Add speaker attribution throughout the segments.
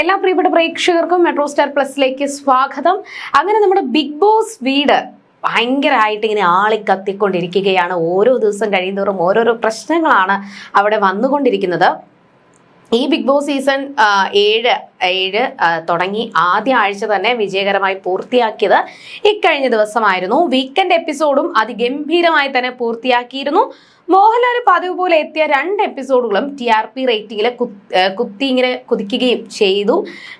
Speaker 1: എല്ലാ പ്രിയപ്പെട്ട പ്രേക്ഷകർക്കും മെട്രോ സ്റ്റാർ പ്ലസിലേക്ക് സ്വാഗതം. അങ്ങനെ നമ്മുടെ ബിഗ് ബോസ് വീട് ഭയങ്കരമായിട്ട് ഇങ്ങനെ ആളി കത്തിക്കൊണ്ടിരിക്കുകയാണ്. ഓരോ ദിവസം കഴിയുന്തോറും ഓരോരോ പ്രശ്നങ്ങളാണ് അവിടെ വന്നുകൊണ്ടിരിക്കുന്നത്. ഈ ബിഗ് ബോസ് സീസൺ ഏഴ് ഏഴ് തുടങ്ങി ആദ്യ ആഴ്ച തന്നെ വിജയകരമായി പൂർത്തിയാക്കിയത് ഇക്കഴിഞ്ഞ ദിവസമായിരുന്നു. വീക്കെൻഡ് എപ്പിസോഡും അതിഗംഭീരമായി തന്നെ പൂർത്തിയാക്കിയിരുന്നു. മോഹൻലാൽ പതിവ് പോലെ എത്തിയ രണ്ട് എപ്പിസോഡുകളും ടി ആർ പി റേറ്റിംഗിൽ കുത്തി ഇങ്ങനെ കുതിക്കുകയും ചെയ്തു.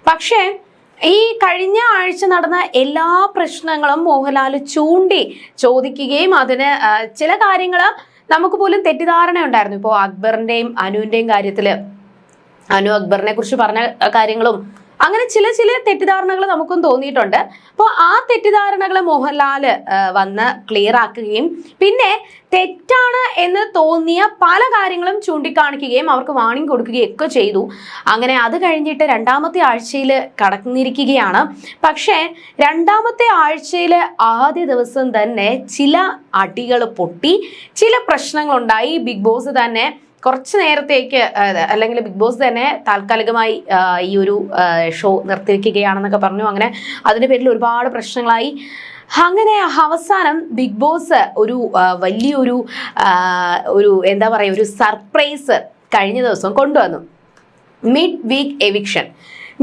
Speaker 1: പക്ഷേ ഈ കഴിഞ്ഞ ആഴ്ച നടന്ന എല്ലാ പ്രശ്നങ്ങളും മോഹൻലാൽ ചൂണ്ടി ചോദിക്കുകയും അതിന് ചില കാര്യങ്ങൾ നമുക്ക് പോലും തെറ്റിദ്ധാരണ ഉണ്ടായിരുന്നു. ഇപ്പോൾ അക്ബറിന്റെയും അനുവിന്റെയും കാര്യത്തിൽ അനു അക്ബറിനെ കുറിച്ച് പറഞ്ഞ കാര്യങ്ങളും അങ്ങനെ ചില ചില തെറ്റിദ്ധാരണകൾ നമുക്കും തോന്നിയിട്ടുണ്ട്. അപ്പോൾ ആ തെറ്റിദ്ധാരണകൾ മോഹൻലാൽ വന്ന് ക്ലിയർ ആക്കുകയും പിന്നെ തെറ്റാണ് എന്ന് തോന്നിയ പല കാര്യങ്ങളും ചൂണ്ടിക്കാണിക്കുകയും അവർക്ക് വാണിംഗ് കൊടുക്കുകയും ഒക്കെ ചെയ്തു. അങ്ങനെ അത് കഴിഞ്ഞിട്ട് രണ്ടാമത്തെ ആഴ്ചയിൽ കടന്നിരിക്കുകയാണ്. പക്ഷേ രണ്ടാമത്തെ ആഴ്ചയിൽ ആദ്യ ദിവസം തന്നെ ചില അടികൾ പൊട്ടി ചില പ്രശ്നങ്ങളുണ്ടായി. ബിഗ് ബോസ് തന്നെ കുറച്ച് നേരത്തേക്ക് അല്ലെങ്കിൽ ബിഗ് ബോസ് തന്നെ താൽക്കാലികമായി ഈ ഒരു ഷോ നിർത്തിവെക്കുകയാണെന്നൊക്കെ പറഞ്ഞു. അങ്ങനെ അതിന്റെ പേരിൽ ഒരുപാട് പ്രശ്നങ്ങളായി. അങ്ങനെ അവസാനം ബിഗ് ബോസ് ഒരു വലിയൊരു ഒരു എന്താ പറയുക ഒരു സർപ്രൈസ് കഴിഞ്ഞ ദിവസം കൊണ്ടുവന്നു. Mid week eviction.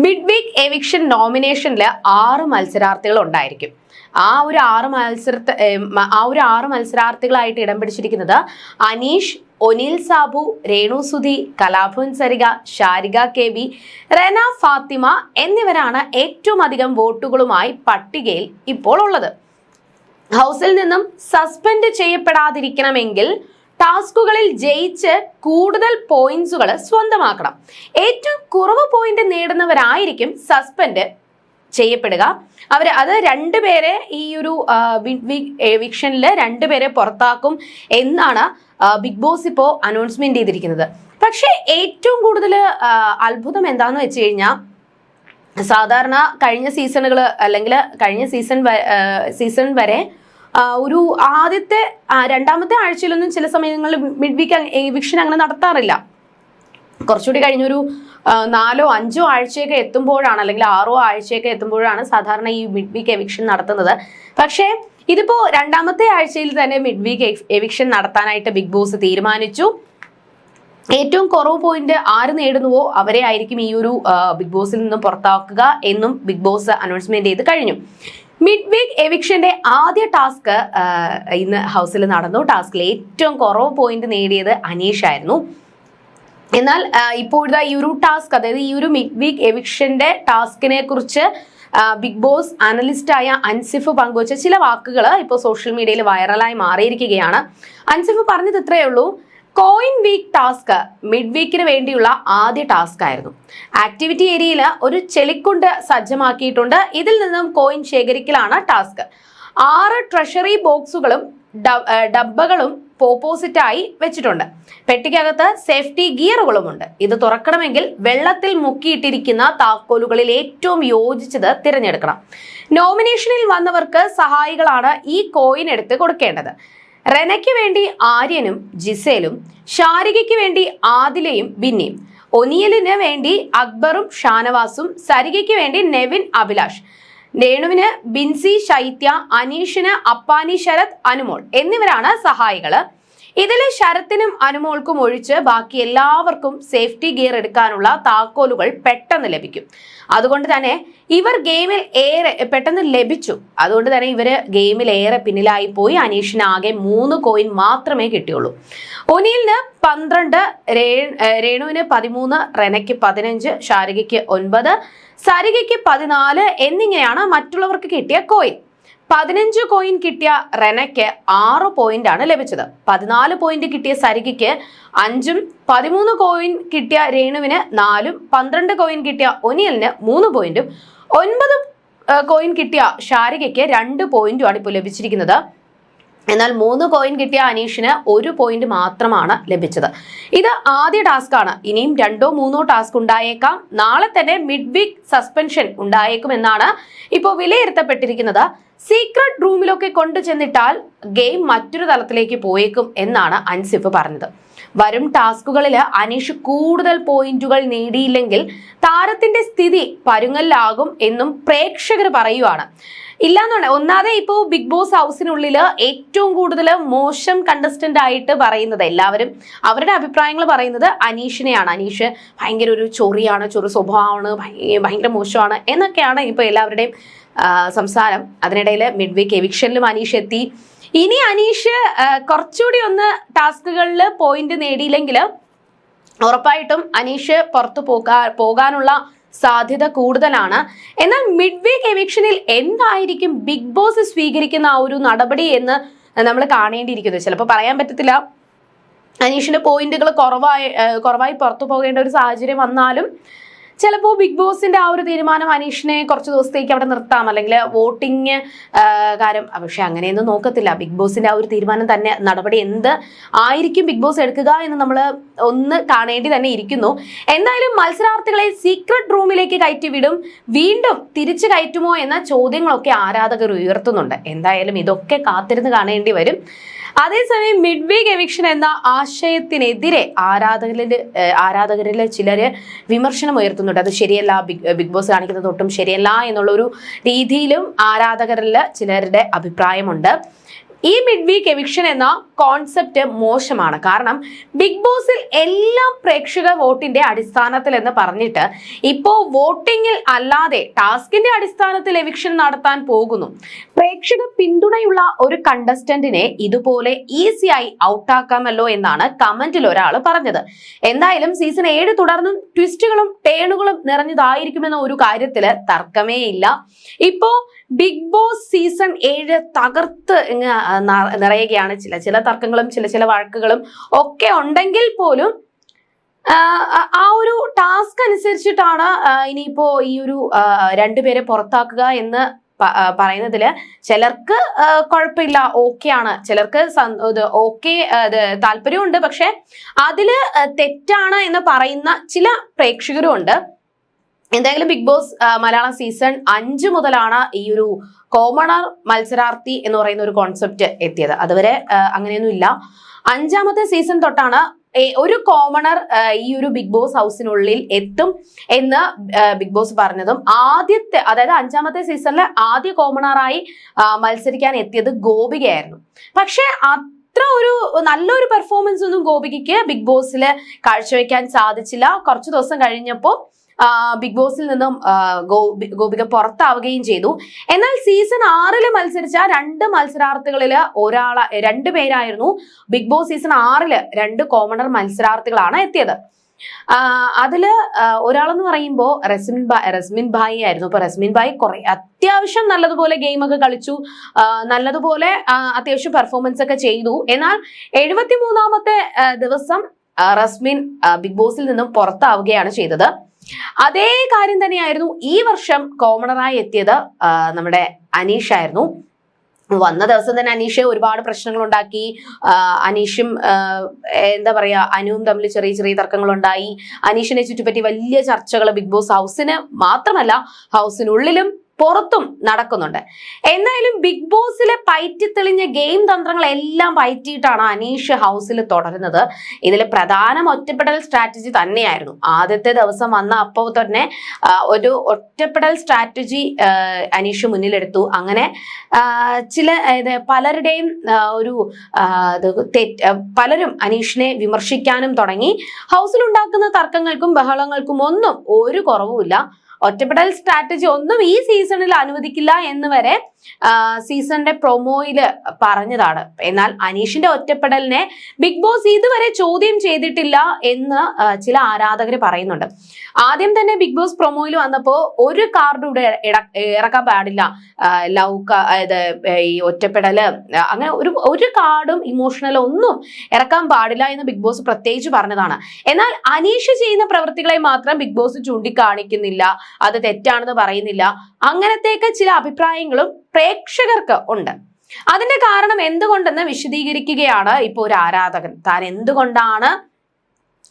Speaker 1: Mid week eviction നോമിനേഷനിൽ ആറ് മത്സരാർത്ഥികൾ ഉണ്ടായിരിക്കും. ആ ഒരു ആറ് മത്സര ആ ഒരു ആറ് മത്സരാർത്ഥികളായിട്ട് ഇടം പിടിച്ചിരിക്കുന്നത് അനീഷ് ഒനിൽ സാബു രേണു സുധി കലാഭവൻ സരിക ഷാരിക കെ ബി റെന ഫാത്തിമ എന്നിവരാണ് ഏറ്റവും അധികം വോട്ടുകളുമായി പട്ടികയിൽ ഇപ്പോൾ ഉള്ളത്. ഹൗസിൽ നിന്നും സസ്പെൻഡ് ചെയ്യപ്പെടാതിരിക്കണമെങ്കിൽ ടാസ്കുകളിൽ ജയിച്ച് കൂടുതൽ പോയിന്റ്സുകൾ സ്വന്തമാക്കണം. ഏറ്റവും കുറവ് പോയിന്റ് നേടുന്നവരായിരിക്കും സസ്പെൻഡ് ചെയ്യപ്പെടുക. അവർ അത് രണ്ടുപേരെ ഈ ഒരു വിക്ഷനിൽ രണ്ടുപേരെ പുറത്താക്കും എന്നാണ് ബിഗ് ബോസ് ഇപ്പോൾ അനൗൺസ്മെന്റ് ചെയ്തിരിക്കുന്നത്. പക്ഷേ ഏറ്റവും കൂടുതൽ അത്ഭുതം എന്താന്ന് വെച്ച് കഴിഞ്ഞാൽ സാധാരണ കഴിഞ്ഞ സീസണുകൾ അല്ലെങ്കിൽ കഴിഞ്ഞ സീസൺ സീസൺ വരെ ഒരു ആദ്യത്തെ രണ്ടാമത്തെ ആഴ്ചയിലൊന്നും ചില സമയങ്ങളിൽ മിഡ് വീക്ക് എവിക്ഷൻ അങ്ങനെ നടത്താറില്ല. കുറച്ചുകൂടി കഴിഞ്ഞൊരു നാലോ അഞ്ചോ ആഴ്ചയൊക്കെ എത്തുമ്പോഴാണ് അല്ലെങ്കിൽ ആറോ ആഴ്ചയൊക്കെ എത്തുമ്പോഴാണ് സാധാരണ ഈ മിഡ് വീക്ക് എവിക്ഷൻ നടത്തുന്നത്. പക്ഷേ ഇതിപ്പോ രണ്ടാമത്തെ ആഴ്ചയിൽ തന്നെ മിഡ് വീക്ക് എവിക്ഷൻ നടത്താനായിട്ട് ബിഗ് ബോസ് തീരുമാനിച്ചു. ഏറ്റവും കുറവ് പോയിന്റ് ആര് നേടുന്നുവോ അവരെ ആയിരിക്കും ഈ ഒരു ബിഗ് ബോസിൽ നിന്നും പുറത്താക്കുക എന്നും ബിഗ് ബോസ് അനൗൺസ്മെന്റ് ചെയ്ത് കഴിഞ്ഞു. മിഡ് വീക്ക് എവിക്ഷന്റെ ആദ്യ ടാസ്ക് ഇന്ന് ഹൗസിൽ നടന്നു. ടാസ്കിൽ ഏറ്റവും കുറവ് പോയിന്റ് നേടിയത് അനീഷ് ആയിരുന്നു. എന്നാൽ ഇപ്പോഴത്തെ ഈ ഒരു ടാസ്ക് അതായത് ഈ ഒരു മിഡ് വീക്ക് എവിക്ഷന്റെ ടാസ്കിനെ കുറിച്ച് ബിഗ് ബോസ് അനലിസ്റ്റായ അൻസിഫ് പങ്കുവച്ച ചില വാക്കുകൾ ഇപ്പോൾ സോഷ്യൽ മീഡിയയിൽ വൈറലായി മാറിയിരിക്കുകയാണ്. അൻസിഫ് പറഞ്ഞത് ഇത്രയേ ഉള്ളൂ കോയിൻ വീക്ക് ടാസ്ക് മിഡ് വീക്കിന് വേണ്ടിയുള്ള ആദ്യ ടാസ്ക് ആയിരുന്നു. ആക്ടിവിറ്റി ഏരിയയിൽ ഒരു ചെളിക്കുണ്ട് സജ്ജമാക്കിയിട്ടുണ്ട്. ഇതിൽ നിന്നും കോയിൻ ശേഖരിക്കലാണ് ടാസ്ക്. ആറ് ട്രഷറി ബോക്സുകളും ഡബ്ബകളും ഓപ്പോസിറ്റായി വെച്ചിട്ടുണ്ട്. പെട്ടിക്കകത്ത് സേഫ്റ്റി ഗിയറുകളുമുണ്ട് ഇത് തുറക്കണമെങ്കിൽ വെള്ളത്തിൽ മുക്കിയിട്ടിരിക്കുന്ന താക്കോലുകളിൽ ഏറ്റവും യോജിച്ചത് തിരഞ്ഞെടുക്കണം. നോമിനേഷനിൽ വന്നവർക്ക് സഹായികളാണ് ഈ കോയിൻ എടുത്ത് കൊടുക്കേണ്ടത്. റെനയ്ക്ക് വേണ്ടി ആര്യനും ജിസേലും ഷാരികയ്ക്ക് വേണ്ടി ആദിലയും ബിന്നിയും ഒനിയലിന് വേണ്ടി അക്ബറും ഷാനവാസും സരികയ്ക്ക് വേണ്ടി നെവിൻ അഭിലാഷ് രേണുവിന് ബിൻസി ശൈത്യ അനീഷിന് അപ്പാനി ശരത് അനുമോൾ എന്നിവരാണ് സഹായികൾ. ഇതിൽ ശരത്തിനും അനുമോൾക്കും ഒഴിച്ച് ബാക്കി എല്ലാവർക്കും സേഫ്റ്റി ഗിയർ എടുക്കാനുള്ള താക്കോലുകൾ പെട്ടെന്ന് ലഭിക്കും. അതുകൊണ്ട് തന്നെ ഇവർ ഗെയിമിൽ ഏറെ പെട്ടെന്ന് ലഭിച്ചു. അതുകൊണ്ട് തന്നെ ഇവർ ഗെയിമിൽ ഏറെ പിന്നിലായി പോയി. അനീഷിന് ആകെ മൂന്ന് കോയിൻ മാത്രമേ കിട്ടിയുള്ളൂ. ഒനിലിന് പന്ത്രണ്ട് രേണുവിന് പതിമൂന്ന് റെനയ്ക്ക് പതിനഞ്ച് ഷാരികയ്ക്ക് ഒൻപത് സരികയ്ക്ക് പതിനാല് എന്നിങ്ങനെയാണ് മറ്റുള്ളവർക്ക് കിട്ടിയ കോയിൻ. പതിനഞ്ച് കോയിൻ കിട്ടിയ റെനയ്ക്ക് ആറ് പോയിന്റ് ആണ് ലഭിച്ചത്. പതിനാല് പോയിന്റ് കിട്ടിയ സരികയ്ക്ക് അഞ്ചും പതിമൂന്ന് കോയിൻ കിട്ടിയ രേണുവിന് നാലും പന്ത്രണ്ട് കോയിൻ കിട്ടിയ ഒനിയലിന് മൂന്ന് പോയിന്റും ഒൻപത് കോയിൻ കിട്ടിയ ഷാരികയ്ക്ക് രണ്ട് പോയിന്റുമാണ് ഇപ്പോൾ ലഭിച്ചിരിക്കുന്നത്. എന്നാൽ മൂന്ന് പോയിന്റ് കിട്ടിയ അനീഷിന് ഒരു പോയിന്റ് മാത്രമാണ് ലഭിച്ചത്. ഇത് ആദ്യ ടാസ്ക് ആണ്. ഇനിയും രണ്ടോ മൂന്നോ ടാസ്ക് ഉണ്ടായേക്കാം. നാളെ തന്നെ മിഡ് വീക്ക് സസ്പെൻഷൻ ഉണ്ടായേക്കും എന്നാണ് ഇപ്പോൾ വിലയിരുത്തപ്പെട്ടിരിക്കുന്നത്. സീക്രട്ട് റൂമിലൊക്കെ കൊണ്ടു ചെന്നിട്ടാൽ ഗെയിം മറ്റൊരു തലത്തിലേക്ക് പോയേക്കും എന്നാണ് അൻസിഫ് പറഞ്ഞത്. വരും ടാസ്കുകളിൽ അനീഷ് കൂടുതൽ പോയിന്റുകൾ നേടിയില്ലെങ്കിൽ താരത്തിന്റെ സ്ഥിതി പരുങ്ങലിലാകും എന്നും പ്രേക്ഷകർ പറയുവാണ്. ഇല്ലാന്നുണ്ട് ഒന്നാതെ ഇപ്പോൾ ബിഗ് ബോസ് ഹൗസിനുള്ളിൽ ഏറ്റവും കൂടുതൽ മോശം കണ്ടസ്റ്റന്റ് ആയിട്ട് പറയുന്നത് എല്ലാവരും അവരുടെ അഭിപ്രായങ്ങൾ പറയുന്നത് അനീഷിനെയാണ്. അനീഷ് ഭയങ്കര ഒരു ചൊറിയാണ് ചൊറു സ്വഭാവമാണ് ഭയ- ഭയങ്കര മോശമാണ് എന്നൊക്കെയാണ് ഇപ്പോൾ എല്ലാവരുടെയും സംസാരം. അതിനിടയിൽ മിഡ് വീക്ക് എവിക്ഷനിലും അനീഷ് എത്തി. ഇനി അനീഷ് കുറച്ചുകൂടി ഒന്ന് ടാസ്കുകളിൽ പോയിന്റ് നേടിയില്ലെങ്കിൽ ഉറപ്പായിട്ടും അനീഷ് പുറത്തു പോകാ പോകാനുള്ള സാധ്യത കൂടുതലാണ്. എന്നാൽ മിഡ് വീക്ക് എവിക്ഷനിൽ എന്തായിരിക്കും ബിഗ് ബോസ് സ്വീകരിക്കുന്ന ആ ഒരു നടപടി എന്ന് നമ്മൾ കാണേണ്ടിയിരിക്കുന്നത് ചിലപ്പോൾ പറയാൻ പറ്റത്തില്ല. അനീഷിന്റെ പോയിന്റുകൾ കുറവായി കുറവായി പുറത്തു പോകേണ്ട ഒരു സാഹചര്യം വന്നാലും ചിലപ്പോൾ ബിഗ് ബോസിന്റെ ആ ഒരു തീരുമാനം അനീഷിനെ കുറച്ച് ദിവസത്തേക്ക് അവിടെ നിർത്താം. അല്ലെങ്കിൽ വോട്ടിങ് കാര്യം. പക്ഷെ അങ്ങനെയൊന്നും നോക്കത്തില്ല. ബിഗ് ബോസിന്റെ ആ ഒരു തീരുമാനം തന്നെ നടപടി എന്ത് ആയിരിക്കും ബിഗ് ബോസ് എടുക്കുക എന്ന് നമ്മൾ ഒന്ന് കാണേണ്ടി തന്നെ ഇരിക്കുന്നു. എന്തായാലും മത്സരാർത്ഥികളെ സീക്രട്ട് റൂമിലേക്ക് കയറ്റി വിടും. വീണ്ടും തിരിച്ചു കയറ്റുമോ എന്ന ചോദ്യങ്ങളൊക്കെ ആരാധകർ ഉയർത്തുന്നുണ്ട്. എന്തായാലും ഇതൊക്കെ കാത്തിരുന്ന് കാണേണ്ടി വരും. അതേസമയം മിഡ് വീക്ക് എവിക്ഷൻ എന്ന ആശയത്തിനെതിരെ ആരാധകരിൽ ആരാധകരിൽ ചിലര് വിമർശനം ഉയർത്തുന്നുണ്ട്. അത് ശരിയല്ല ബിഗ് ബോസ് കാണിക്കുന്നത് ഒട്ടും ശരിയല്ല എന്നുള്ള ഒരു രീതിയിലും ആരാധകരിൽ ചിലരുടെ അഭിപ്രായമുണ്ട്. ഈ മിഡ് വീക്ക് എവിക്ഷൻ എന്ന കോൺസെപ്റ്റ് മോശമാണ്. കാരണം ബിഗ് ബോസിൽ എല്ലാം പ്രേക്ഷക വോട്ടിന്റെ അടിസ്ഥാനത്തിൽ എന്ന് പറഞ്ഞിട്ട് ഇപ്പോ വോട്ടിങ്ങിൽ അല്ലാതെ ടാസ്കിന്റെ അടിസ്ഥാനത്തിൽ എവിക്ഷൻ നടത്താൻ പോകുന്നു. പ്രേക്ഷക പിന്തുണയുള്ള ഒരു കണ്ടസ്റ്റന്റിനെ ഇതുപോലെ ഈസിയായി ഔട്ടാക്കാമല്ലോ എന്നാണ് കമന്റിൽ ഒരാൾ പറഞ്ഞത്. എന്തായാലും സീസൺ ഏഴ് തുടർന്നും ട്വിസ്റ്റുകളും ടേണുകളും നിറഞ്ഞതായിരിക്കുമെന്ന ഒരു കാര്യത്തിൽ തർക്കമേ ഇല്ല. ഇപ്പോ ബിഗ് ബോസ് സീസൺ ഏഴ് തകർത്ത് ഇങ്ങ് നിറയുകയാണ് ചില ചില തർക്കങ്ങളും ചില ചില വഴക്കുകളും ഒക്കെ ഉണ്ടെങ്കിൽ പോലും ആ, ഒരു ടാസ്ക് അനുസരിച്ചിട്ടാണ് ഇനിയിപ്പോ ഈ ഒരു രണ്ടുപേരെ പുറത്താക്കുക എന്ന് പറയുന്നതിൽ ചിലർക്ക് കുഴപ്പമില്ല ഓക്കെ ആണ്. ചിലർക്ക് ഓക്കെ താല്പര്യമുണ്ട്. പക്ഷെ അതിൽ തെറ്റാണ് എന്ന് പറയുന്ന ചില പ്രേക്ഷകരും ഉണ്ട് എന്തായാലും ബിഗ് ബോസ് മലയാളം സീസൺ അഞ്ച് മുതലാണ് ഈ ഒരു കോമണർ മത്സരാർത്ഥി എന്ന് പറയുന്ന ഒരു കോൺസെപ്റ്റ് എത്തിയത്. അതുവരെ അങ്ങനെയൊന്നുമില്ല അഞ്ചാമത്തെ സീസൺ തൊട്ടാണ് ഒരു കോമണർ ഈ ഒരു ബിഗ് ബോസ് ഹൗസിനുള്ളിൽ എത്തും എന്ന് ബിഗ് ബോസ് പറഞ്ഞതും. ആദ്യത്തെ അതായത് അഞ്ചാമത്തെ സീസണിലെ ആദ്യ കോമണറായി മത്സരിക്കാൻ എത്തിയത് ഗോപികയായിരുന്നു. പക്ഷെ അത്ര ഒരു നല്ലൊരു പെർഫോമൻസ് ഒന്നും ഗോപികയ്ക്ക് ബിഗ് ബോസിൽ കാഴ്ചവെക്കാൻ സാധിച്ചില്ല. കുറച്ച് ദിവസം കഴിഞ്ഞപ്പോൾ ബിഗ് ബോസിൽ നിന്നും ഗോപിക പുറത്താവുകയും ചെയ്തു. എന്നാൽ സീസൺ ആറിൽ മത്സരിച്ച രണ്ട് മത്സരാർത്ഥികളിൽ ഒരാള രണ്ടു പേരായിരുന്നു ബിഗ് ബോസ് സീസൺ ആറിൽ രണ്ട് കോമണർ മത്സരാർത്ഥികളാണ് എത്തിയത്. അതിൽ ഒരാളെന്ന് പറയുമ്പോൾ റസ്മിൻ ബായ് റസ്മിൻ ഭായി ആയിരുന്നു. അപ്പൊ റസ്മിൻ ഭായി കുറെ അത്യാവശ്യം നല്ലതുപോലെ ഗെയിമൊക്കെ കളിച്ചു. ആ, നല്ലതുപോലെ അത്യാവശ്യം പെർഫോമൻസ് ഒക്കെ ചെയ്തു. എന്നാൽ എഴുപത്തി മൂന്നാമത്തെ ദിവസം റസ്മിൻ ബിഗ് ബോസിൽ നിന്നും പുറത്താവുകയാണ് ചെയ്തത്. അതേ കാര്യം തന്നെയായിരുന്നു ഈ വർഷം കോമണറായി എത്തിയത് നമ്മുടെ അനീഷ് ആയിരുന്നു വന്ന ദിവസം തന്നെ അനീഷ് ഒരുപാട് പ്രശ്നങ്ങൾ ഉണ്ടാക്കി അനീഷും എന്താ പറയാ അനുവും തമ്മിൽ ചെറിയ ചെറിയ തർക്കങ്ങൾ ഉണ്ടായി അനീഷിനെ ചുറ്റിപ്പറ്റി വലിയ ചർച്ചകൾ ബിഗ് ബോസ് ഹൗസിന് മാത്രമല്ല ഹൗസിനുള്ളിലും പുറത്തും നടക്കുന്നുണ്ട്. എന്തായാലും ബിഗ് ബോസിലെ പയറ്റിത്തെളിഞ്ഞ ഗെയിം തന്ത്രങ്ങളെല്ലാം പയറ്റിയിട്ടാണ് അനീഷ് ഹൗസിൽ തുടരുന്നത്. ഇതിലെ പ്രധാനം ഒറ്റപ്പെടൽ സ്ട്രാറ്റജി തന്നെയായിരുന്നു. ആദ്യത്തെ ദിവസം വന്ന അപ്പോൾ തന്നെ ഒരു ഒറ്റപ്പെടൽ സ്ട്രാറ്റജി അനീഷ് മുന്നിലെടുത്തു. അങ്ങനെ ചില പലരുടെയും ഒരു പലരും അനീഷിനെ വിമർശിക്കാനും തുടങ്ങി. ഹൗസിലുണ്ടാക്കുന്ന തർക്കങ്ങൾക്കും ബഹളങ്ങൾക്കും ഒന്നും ഒരു കുറവുമില്ല. ഒറ്റപ്പെടൽ സ്ട്രാറ്റജി ഒന്നും ഈ സീസണിൽ അനുവദിക്കില്ല എന്ന് വരെ സീസണിന്റെ പ്രൊമോയിൽ പറഞ്ഞതാണ്. എന്നാൽ അനീഷിന്റെ ഒറ്റപ്പെടലിനെ ബിഗ് ബോസ് ഇതുവരെ ചോദ്യം ചെയ്തിട്ടില്ല എന്ന് ചില ആരാധകർ പറയുന്നുണ്ട്. ആദ്യം തന്നെ ബിഗ് ബോസ് പ്രൊമോയിൽ വന്നപ്പോൾ ഒരു കാർഡ് ഇവിടെ ഇറക്കാൻ പാടില്ല. ലവ് ഇത് ഈ ഒറ്റപ്പെടൽ അങ്ങനെ ഒരു ഒരു കാർഡും ഇമോഷണൽ ഒന്നും ഇറക്കാൻ പാടില്ല എന്ന് ബിഗ് ബോസ് പ്രത്യേകിച്ച് പറഞ്ഞതാണ്. എന്നാൽ അനീഷ് ചെയ്യുന്ന പ്രവൃത്തികളെ മാത്രം ബിഗ് ബോസ് ചൂണ്ടിക്കാണിക്കുന്നില്ല. അത് തെറ്റാണെന്ന് പറയുന്നില്ല. അങ്ങനത്തെയൊക്കെ ചില അഭിപ്രായങ്ങളും പ്രേക്ഷകർക്ക് ഉണ്ട്. അതിന്റെ കാരണം എന്തുകൊണ്ടെന്ന് വിശദീകരിക്കുകയാണ് ഇപ്പോൾ ഒരു ആരാധകൻ. താൻ എന്തുകൊണ്ടാണ്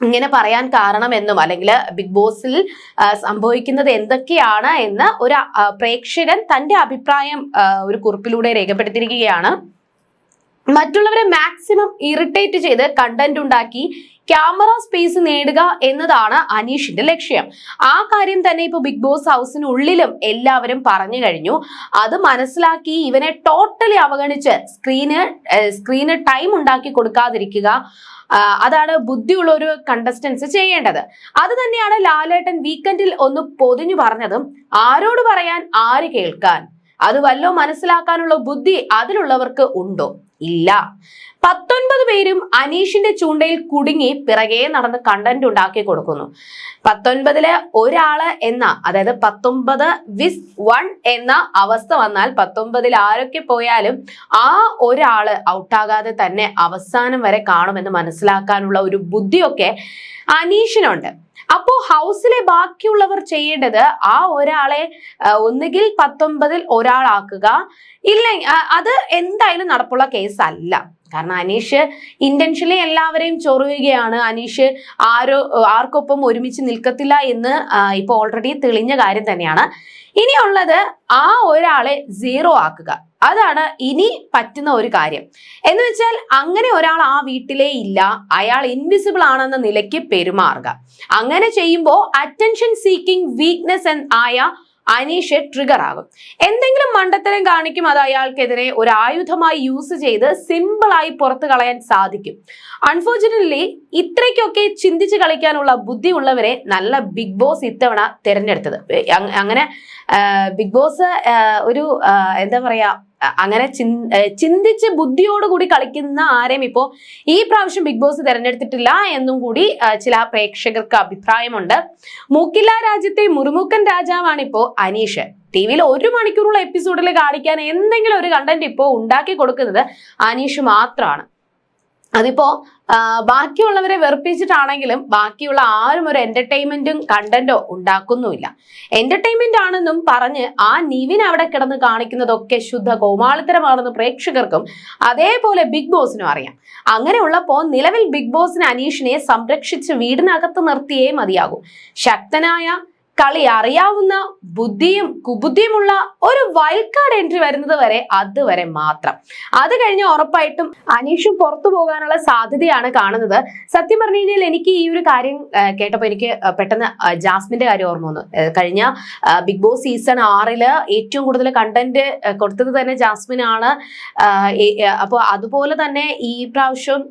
Speaker 1: ഇങ്ങനെ പറയാൻ കാരണമെന്നും അല്ലെങ്കിൽ ബിഗ് ബോസിൽ സംഭവിക്കുന്നത് എന്തൊക്കെയാണ് എന്ന് ഒരു പ്രേക്ഷകൻ തന്റെ അഭിപ്രായം ഒരു കുറിപ്പിലൂടെ രേഖപ്പെടുത്തിയിരിക്കുകയാണ്. മറ്റുള്ളവരെ മാക്സിമം ഇറിറ്റേറ്റ് ചെയ്ത് കണ്ടന്റ് ഉണ്ടാക്കി ക്യാമറ സ്പേസ് നേടുക എന്നതാണ് അനീഷിന്റെ ലക്ഷ്യം. ആ കാര്യം തന്നെ ഇപ്പൊ ബിഗ് ബോസ് ഹൗസിനുള്ളിലും എല്ലാവരും പറഞ്ഞു കഴിഞ്ഞു. അത് മനസ്സിലാക്കി ഇവനെ ടോട്ടലി അവഗണിച്ച് സ്ക്രീന് സ്ക്രീന് ടൈം ഉണ്ടാക്കി കൊടുക്കാതിരിക്കുക അതാണ് ബുദ്ധിയുള്ള ഒരു കണ്ടസ്റ്റൻസ് ചെയ്യേണ്ടത്. അത് തന്നെയാണ് ലാലേട്ടൻ വീക്കെൻഡിൽ ഒന്ന് പൊതിഞ്ഞു പറഞ്ഞതും ആരോട് പറയാൻ ആര് കേൾക്കാൻ? അത് വല്ലോ മനസ്സിലാക്കാനുള്ള ബുദ്ധി അതിലുള്ളവർക്ക് ഉണ്ടോ? ഇല്ല. പത്തൊൻപത് പേരും അനീഷിന്റെ ചൂണ്ടയിൽ കുടുങ്ങി പിറകെ നടന്ന് കണ്ടന്റ് ഉണ്ടാക്കി കൊടുക്കുന്നു. പത്തൊൻപതിൽ ഒരാൾ എന്ന അതായത് പത്തൊമ്പത് വിസ് വൺ എന്ന അവസ്ഥ വന്നാൽ പത്തൊമ്പതിൽ ആരൊക്കെ പോയാലും ആ ഒരാൾ ഔട്ടാകാതെ തന്നെ അവസാനം വരെ കാണുമെന്ന് മനസ്സിലാക്കാനുള്ള ഒരു ബുദ്ധിയൊക്കെ അനീഷിനുണ്ട്. അപ്പോ ഹൗസിലെ ബാക്കിയുള്ളവർ ചെയ്യേണ്ടത് ആ ഒരാളെ ഒന്നുകിൽ പത്തൊമ്പതിൽ ഒരാളാക്കുക. ഇല്ല അത് എന്തായാലും നടപ്പുള്ള കേസല്ല. കാരണം അനീഷ് ഇന്റൻഷ്യലി എല്ലാവരെയും ചൊറിയുകയാണ്. അനീഷ് ആരോ ആർക്കൊപ്പം ഒരുമിച്ച് നിൽക്കത്തില്ല എന്ന് ഇപ്പൊ ഓൾറെഡി തെളിഞ്ഞ കാര്യം തന്നെയാണ്. ഇനിയുള്ളത് ആ ഒരാളെ സീറോ ആക്കുക. അതാണ് ഇനി പറ്റുന്ന ഒരു കാര്യം. എന്ന് വെച്ചാൽ അങ്ങനെ ഒരാൾ ആ വീട്ടിലേ ഇല്ല. അയാൾ ഇൻവിസിബിൾ ആണെന്ന നിലയ്ക്ക് പെരുമാറുക. അങ്ങനെ ചെയ്യുമ്പോൾ അറ്റൻഷൻ സീക്കിംഗ് വീക്ക്നെസ് ആയ അനീഷ് ട്രിഗർ ആകും. എന്തെങ്കിലും മണ്ടത്തരം കാണിക്കും. അത് അയാൾക്കെതിരെ ഒരു ആയുധമായി യൂസ് ചെയ്ത് സിമ്പിളായി പുറത്തു കളയാൻ സാധിക്കും. അൺഫോർച്ചുനേറ്റ്ലി ഇത്രയ്ക്കൊക്കെ ചിന്തിച്ച് കളിക്കാനുള്ള ബുദ്ധിയുള്ളവരെ നല്ല ബിഗ് ബോസ് ഇത്തവണ തിരഞ്ഞെടുത്തത്. അങ്ങനെ ബിഗ് ബോസ് ഒരു എന്താ പറയാ അ- അങ്ങനെ ചിന്തിച്ച് ബുദ്ധിയോടുകൂടി കളിക്കുന്ന ആരെയും ഇപ്പോ ഈ പ്രാവശ്യം ബിഗ് ബോസ് തിരഞ്ഞെടുത്തിട്ടില്ല എന്നും കൂടി ചില പ്രേക്ഷകർക്ക് അഭിപ്രായമുണ്ട്. മൂക്കില്ല രാജ്യത്തെ മുറുമുക്കൻ രാജാവാണ് അനീഷ്. ടി വിയിൽ ഒരു മണിക്കൂറുള്ള എപ്പിസോഡിൽ കാണിക്കാൻ എന്തെങ്കിലും ഒരു കണ്ടന്റ് ഇപ്പോൾ ഉണ്ടാക്കി കൊടുക്കുന്നത് അനീഷ് മാത്രമാണ് അതിപ്പോ ബാക്കിയുള്ളവരെ വെറുപ്പിച്ചിട്ടാണെങ്കിലും ബാക്കിയുള്ള ആരും ഒരു എന്റർടൈൻമെന്റും കണ്ടന്റോ ഉണ്ടാക്കുന്നുമില്ല. എന്റർടൈൻമെന്റ് ആണെന്നും പറഞ്ഞ് ആ നിവിൻ അവിടെ കിടന്ന് കാണിക്കുന്നതൊക്കെ ശുദ്ധ കോമാളിത്തരമാണെന്ന് പ്രേക്ഷകർക്കും അതേപോലെ ബിഗ് ബോസിനും അറിയാം. അങ്ങനെയുള്ളപ്പോ നിലവിൽ ബിഗ് ബോസിന് അനീഷിനെ സംരക്ഷിച്ച് വീടിനകത്ത് നിർത്തിയേ മതിയാകും. ശക്തനായ കളി അറിയാവുന്ന ബുദ്ധിയും കുബുദ്ധിയുമുള്ള ഒരു വൈൽഡ് കാർഡ് എൻട്രി വരുന്നത് വരെ അതുവരെ മാത്രം. അത് കഴിഞ്ഞ് ഉറപ്പായിട്ടും അനീഷും പുറത്തു പോകാനുള്ള സാധ്യതയാണ് കാണുന്നത്. സത്യം പറഞ്ഞു കഴിഞ്ഞാൽ എനിക്ക് ഈ ഒരു കാര്യം കേട്ടപ്പോൾ എനിക്ക് പെട്ടെന്ന് ജാസ്മിന്റെ കാര്യം ഓർമ്മ വന്നു. കഴിഞ്ഞ ബിഗ് ബോസ് സീസൺ ആറിൽ ഏറ്റവും കൂടുതൽ കണ്ടന്റ് കൊടുത്തത് തന്നെ ജാസ്മിൻ ആണ് അപ്പോൾ അതുപോലെ തന്നെ ഈ പ്രാവശ്യം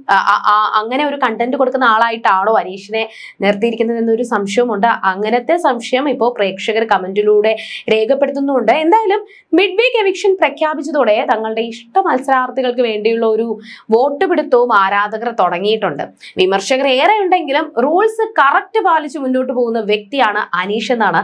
Speaker 1: അങ്ങനെ ഒരു കണ്ടന്റ് കൊടുക്കുന്ന ആളായിട്ടാണോ അനീഷിനെ നിർത്തിയിരിക്കുന്നത് എന്നൊരു സംശയമുണ്ട് അങ്ങനത്തെ സംശയം ഇപ്പോൾ പ്രേക്ഷകർ കമന്റിലൂടെ രേഖപ്പെടുത്തുന്നുണ്ട്. എന്തായാലും മിഡ് വീക്ക് എവിക്ഷൻ പ്രഖ്യാപിച്ചതോടെ തങ്ങളുടെ ഇഷ്ട മത്സരാർത്ഥികൾക്ക് വേണ്ടിയുള്ള ഒരു വോട്ട് പിടുത്തവും ആരാധകർ തുടങ്ങിയിട്ടുണ്ട്. വിമർശകർ ഏറെ ഉണ്ടെങ്കിലും റൂൾസ് കറക്റ്റ് പാലിച്ച് മുന്നോട്ട് പോകുന്ന വ്യക്തിയാണ് അനീഷ് എന്നാണ്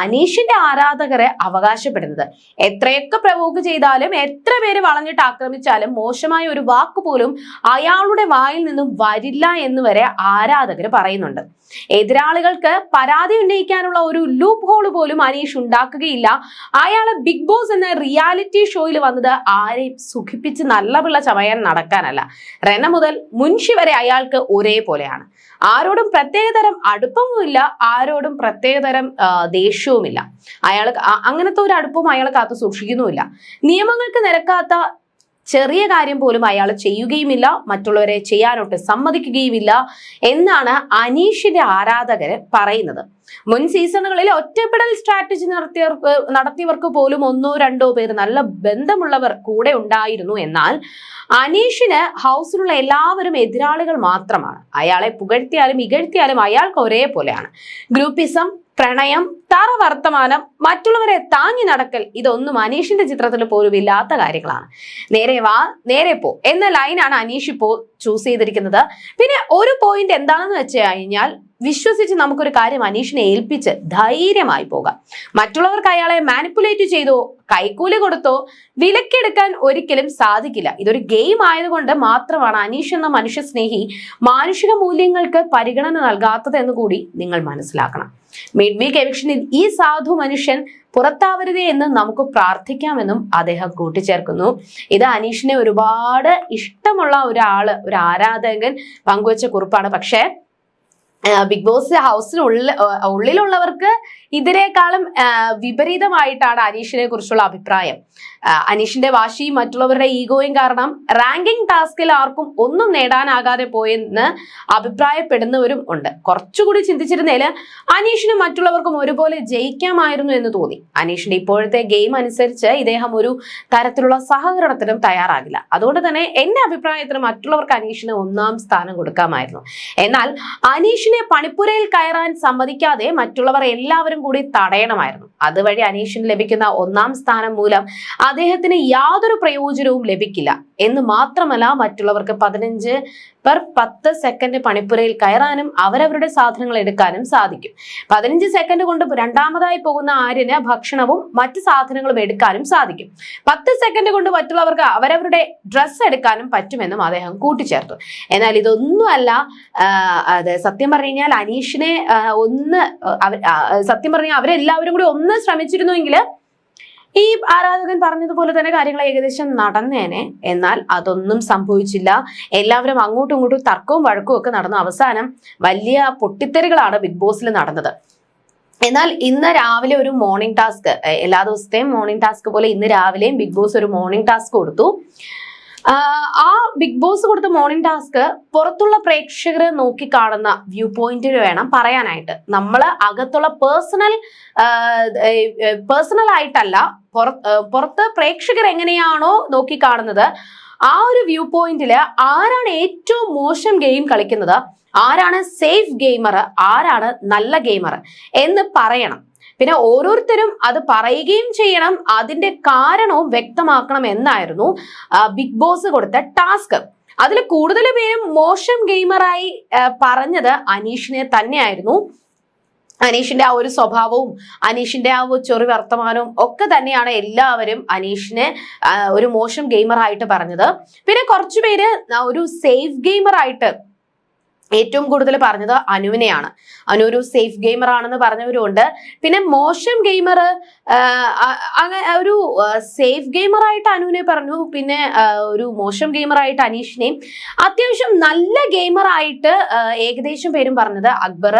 Speaker 1: അനീഷിന്റെ ആരാധകരെ അവകാശപ്പെടുന്നത്. എത്രയൊക്കെ പ്രവോക്ക് ചെയ്താലും എത്ര പേര് വളഞ്ഞിട്ട് ആക്രമിച്ചാലും മോശമായ ഒരു വാക്ക് പോലും അയാളുടെ വായിൽ നിന്നും വരില്ല എന്ന് വരെ ആരാധകർ പറയുന്നുണ്ട്. എതിരാളികൾക്ക് പരാതി ഉന്നയിക്കാനുള്ള ഒരു ലൂപ്പ് ഹോൾ പോലും അനീഷ് ഉണ്ടാക്കുകയില്ല. അയാൾ ബിഗ് ബോസ് എന്ന റിയാലിറ്റി ഷോയിൽ വന്നത് ആരെയും സുഖിപ്പിച്ച് നല്ല പിള്ള ചമയാൻ നടക്കാനല്ല. റെന മുതൽ മുൻഷി വരെ അയാൾക്ക് ഒരേപോലെയാണ്. ആരോടും പ്രത്യേകതരം അടുപ്പവുമില്ല ആരോടും പ്രത്യേകതരം ആ, ദേഷ്യവുമില്ല അയാൾ അങ്ങനത്തെ ഒരു അടുപ്പവും അയാൾ കാത്തു സൂക്ഷിക്കുന്നുമില്ല. നിയമങ്ങൾക്ക് നിരക്കാത്ത ചെറിയ കാര്യം പോലും അയാൾ ചെയ്യുകയുമില്ല മറ്റുള്ളവരെ ചെയ്യാനോട്ട് സമ്മതിക്കുകയുമില്ല എന്നാണ് അനീഷിന്റെ ആരാധകര് പറയുന്നത്. മുൻ സീസണുകളിൽ ഒറ്റപ്പെടൽ സ്ട്രാറ്റജി നടത്തിയവർക്ക് നടത്തിയവർക്ക് പോലും ഒന്നോ രണ്ടോ പേര് നല്ല ബന്ധമുള്ളവർ കൂടെ ഉണ്ടായിരുന്നു എന്നാൽ അനീഷിന് ഹൗസിലുള്ള എല്ലാവരും എതിരാളികൾ മാത്രമാണ്. അയാളെ പുകഴ്ത്തിയാലും ഇകഴ്ത്തിയാലും അയാൾക്ക് ഒരേപോലെയാണ്. ഗ്രൂപ്പിസം പ്രണയം തറ വർത്തമാനം മറ്റുള്ളവരെ താങ്ങി നടക്കൽ ഇതൊന്നും അനീഷിന്റെ ചിത്രത്തിൽ പോലും ഇല്ലാത്ത കാര്യങ്ങളാണ്. നേരെ വാ നേരെ പോ എന്ന ലൈനാണ് അനീഷ് ഇപ്പോൾ ചൂസ് ചെയ്തിരിക്കുന്നത്. പിന്നെ ഒരു പോയിന്റ് എന്താണെന്ന് വെച്ച് കഴിഞ്ഞാൽ വിശ്വസിച്ച് നമുക്കൊരു കാര്യം അനീഷിനെ ഏൽപ്പിച്ച് ധൈര്യമായി പോകാം. മറ്റുള്ളവർക്ക് അയാളെ മാനിപ്പുലേറ്റ് ചെയ്തോ കൈക്കൂലി കൊടുത്തോ വിലക്കെടുക്കാൻ ഒരിക്കലും സാധിക്കില്ല. ഇതൊരു ഗെയിം ആയതുകൊണ്ട് മാത്രമാണ് അനീഷ് എന്ന മനുഷ്യ സ്നേഹി മാനുഷിക മൂല്യങ്ങൾക്ക് പരിഗണന നൽകാത്തത് എന്ന് കൂടി നിങ്ങൾ മനസ്സിലാക്കണം. മിഡ് വീക്ക് എവിക്ഷനിൽ ഈ സാധു മനുഷ്യൻ പുറത്താവരുതേ എന്ന് നമുക്ക് പ്രാർത്ഥിക്കാമെന്നും അദ്ദേഹം കൂട്ടിച്ചേർക്കുന്നു. ഇത് അനീഷിനെ ഒരുപാട് ഇഷ്ടമുള്ള ഒരാൾ ഒരു ആരാധകൻ പങ്കുവച്ച കുറിപ്പാണ്. പക്ഷേ ബിഗ് ബോസ് ഹൗസിനുള്ളിൽ ഉള്ളിലുള്ളവർക്ക് ഇതിനേക്കാളും വിപരീതമായിട്ടാണ് അനീഷിനെ കുറിച്ചുള്ള അഭിപ്രായം. അനീഷിന്റെ വാശിയും മറ്റുള്ളവരുടെ ഈഗോയും കാരണം റാങ്കിംഗ് ടാസ്കിൽ ആർക്കും ഒന്നും നേടാനാകാതെ പോയെന്ന് അഭിപ്രായപ്പെടുന്നവരും ഉണ്ട്. കുറച്ചുകൂടി ചിന്തിച്ചിരുന്നേൽ അനീഷിനും മറ്റുള്ളവർക്കും ഒരുപോലെ ജയിക്കാമായിരുന്നു എന്ന് തോന്നി. അനീഷിന്റെ ഇപ്പോഴത്തെ ഗെയിം അനുസരിച്ച് ഇദ്ദേഹം ഒരു തരത്തിലുള്ള സഹകരണത്തിനും തയ്യാറാകില്ല. അതുകൊണ്ട് തന്നെ എന്റെ അഭിപ്രായത്തിന് മറ്റുള്ളവർക്ക് അനീഷിന് ഒന്നാം സ്ഥാനം കൊടുക്കാമായിരുന്നു. എന്നാൽ അനീഷിനെ പണിപ്പുരയിൽ കയറാൻ സമ്മതിക്കാതെ മറ്റുള്ളവർ എല്ലാവരും കൂടി തടയണമായിരുന്നു. അതുവഴി അനീഷിന് ലഭിക്കുന്ന ഒന്നാം സ്ഥാനം മൂലം അദ്ദേഹത്തിന് യാതൊരു പ്രയോജനവും ലഭിക്കില്ല. എന്ന് മാത്രമല്ല മറ്റുള്ളവർക്ക് പതിനഞ്ച് പെർ പത്ത് സെക്കൻഡ് പണിപ്പുരയിൽ കയറാനും അവരവരുടെ സാധനങ്ങൾ എടുക്കാനും സാധിക്കും. പതിനഞ്ച് സെക്കൻഡ് കൊണ്ട് രണ്ടാമതായി പോകുന്ന ആര്യന് ഭക്ഷണവും മറ്റ് സാധനങ്ങളും എടുക്കാനും സാധിക്കും. പത്ത് സെക്കൻഡ് കൊണ്ട് മറ്റുള്ളവർക്ക് അവരവരുടെ ഡ്രസ്സ് എടുക്കാനും പറ്റുമെന്നും അദ്ദേഹം കൂട്ടിച്ചേർത്തു. എന്നാൽ ഇതൊന്നുമല്ല അത് സത്യം പറഞ്ഞു കഴിഞ്ഞാൽ അനീഷിനെ ഒന്ന് സത്യം പറഞ്ഞാൽ അവരെല്ലാവരും കൂടി ഒന്ന് ശ്രമിച്ചിരുന്നുവെങ്കിൽ ഈ ആരാധകൻ പറഞ്ഞതുപോലെ തന്നെ കാര്യങ്ങൾ ഏകദേശം നടന്നേനെ. എന്നാൽ അതൊന്നും സംഭവിച്ചില്ല. എല്ലാവരും അങ്ങോട്ടും ഇങ്ങോട്ടും തർക്കവും വഴക്കവും ഒക്കെ നടന്നു അവസാനം വലിയ പൊട്ടിത്തെറികളാണ് ബിഗ് ബോസിൽ നടന്നത്. എന്നാൽ ഇന്ന് രാവിലെ ഒരു മോർണിംഗ് ടാസ്ക് എല്ലാ ദിവസത്തെയും മോർണിംഗ് ടാസ്ക് പോലെ ഇന്ന് രാവിലെയും ബിഗ് ബോസ് ഒരു മോർണിംഗ് ടാസ്ക് കൊടുത്തു. ആ ബിഗ് ബോസ് കൊടുത്ത മോർണിംഗ് ടാസ്ക് പുറത്തുള്ള പ്രേക്ഷകരെ നോക്കി കാണുന്ന വ്യൂ പോയിന്റിൽ വേണം പറയാനായിട്ട്. നമ്മൾ അകത്തുള്ള പേഴ്സണൽ പേഴ്സണൽ ആയിട്ടല്ല പുറ- പുറത്ത് പ്രേക്ഷകർ എങ്ങനെയാണോ നോക്കി കാണുന്നത് ആ ഒരു വ്യൂ പോയിന്റിൽ ആരാണ് ഏറ്റവും മോശം ഗെയിം കളിക്കുന്നത് ആരാണ് സേഫ് ഗെയിമർ ആരാണ് നല്ല ഗെയിമർ എന്ന് പറയണം. പിന്നെ ഓരോരുത്തരും അത് പറയുകയും ചെയ്യണം. അതിന്റെ കാരണവും വ്യക്തമാക്കണം എന്നായിരുന്നു ബിഗ് ബോസ് കൊടുത്ത ടാസ്ക്. അതിൽ കൂടുതൽ പേരും മോശം ഗെയിമറായി പറഞ്ഞത് അനീഷിനെ തന്നെയായിരുന്നു. അനീഷിന്റെ ആ ഒരു സ്വഭാവവും അനീഷിന്റെ ആ ചെറു വർത്തമാനവും ഒക്കെ തന്നെയാണ് എല്ലാവരും അനീഷിനെ ഒരു മോശം ഗെയിമറായിട്ട് പറഞ്ഞത്. പിന്നെ കുറച്ചുപേര് ഒരു സേഫ് ഗെയിമറായിട്ട് ഏറ്റവും കൂടുതൽ പറഞ്ഞത് അനുവിനെയാണ്. അനു ഒരു സേഫ് ഗെയിമർ ആണെന്ന് പറഞ്ഞവരുണ്ട് പിന്നെ മോശം ഗെയിമർ ഒരു സേഫ് ഗെയിമർ ആയിട്ട് അനുവിനെ പറഞ്ഞു. പിന്നെ ഒരു മോശം ഗെയിമർ ആയിട്ട് അനീഷിനെയും. അത്യാവശ്യം നല്ല ഗെയിമർ ആയിട്ട് ഏകദേശം പേരും പറഞ്ഞത് അക്ബർ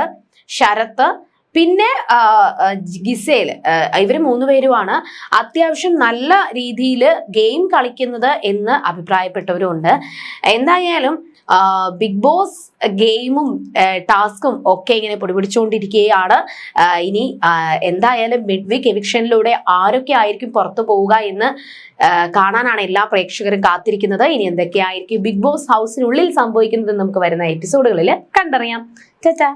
Speaker 1: ശരത്ത് പിന്നെ ഗിസേൽ ഇവർ മൂന്നുപേരുമാണ് അത്യാവശ്യം നല്ല രീതിയിൽ ഗെയിം കളിക്കുന്നത് എന്ന് അഭിപ്രായപ്പെട്ടവരുണ്ട്. എന്തായാലും ബിഗ് ബോസ് ഗെയിമും ടാസ്കും ഒക്കെ ഇങ്ങനെ പൊടിപിടിച്ചുകൊണ്ടിരിക്കുകയാണ് ഇനി എന്തായാലും മിഡ് വീക്ക് എവിക്ഷനിലൂടെ ആരൊക്കെ ആയിരിക്കും പുറത്തു പോവുക എന്ന് കാണാനാണ് എല്ലാ പ്രേക്ഷകരും കാത്തിരിക്കുന്നത്. ഇനി എന്തൊക്കെയായിരിക്കും ബിഗ് ബോസ് ഹൗസിനുള്ളിൽ സംഭവിക്കുന്നത് നമുക്ക് വരുന്ന എപ്പിസോഡുകളിൽ കണ്ടറിയാം. ചാ